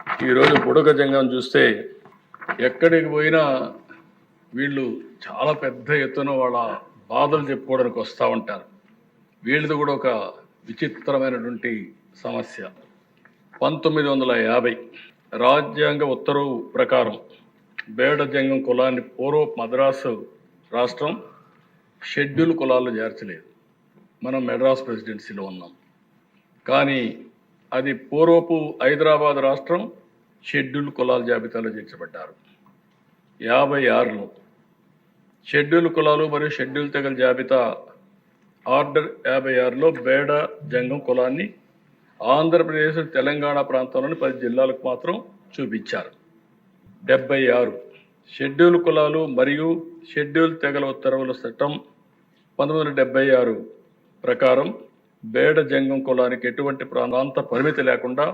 ఈరోజు బుడగ జంగం చూస్తే ఎక్కడికి పోయినా వీళ్ళు చాలా పెద్ద ఎత్తున వాళ్ళ బాధలు చెప్పుకోవడానికి వస్తూ ఉంటారు. వీళ్ళది కూడా ఒక విచిత్రమైనటువంటి సమస్య. పంతొమ్మిది వందల యాభై రాజ్యాంగ ఉత్తర్వు ప్రకారం బేడ జంగం కులాన్ని పూర్వ మద్రాసు రాష్ట్రం షెడ్యూల్ కులాల్లో చేర్చలేదు. మనం మెడ్రాస్ ప్రెసిడెన్సీలో ఉన్నాం. కానీ అది పూర్వపు హైదరాబాద్ రాష్ట్రం షెడ్యూల్ కులాల జాబితాలో చేర్చబడ్డారు. యాభై ఆరులో షెడ్యూల్ కులాలు మరియు షెడ్యూల్ తెగల జాబితా ఆర్డర్ యాభై ఆరులో బేడ జంగం కులాన్ని ఆంధ్రప్రదేశ్ తెలంగాణ ప్రాంతంలోని పది జిల్లాలకు మాత్రం చూపించారు. డెబ్బై ఆరు షెడ్యూల్ కులాలు మరియు షెడ్యూల్ తెగల ఉత్తర్వుల చట్టం పంతొమ్మిది వందల డెబ్బై ఆరు ప్రకారం బేడ జంగం కులానికి ఎటువంటి ప్రాంత పరిమితి లేకుండా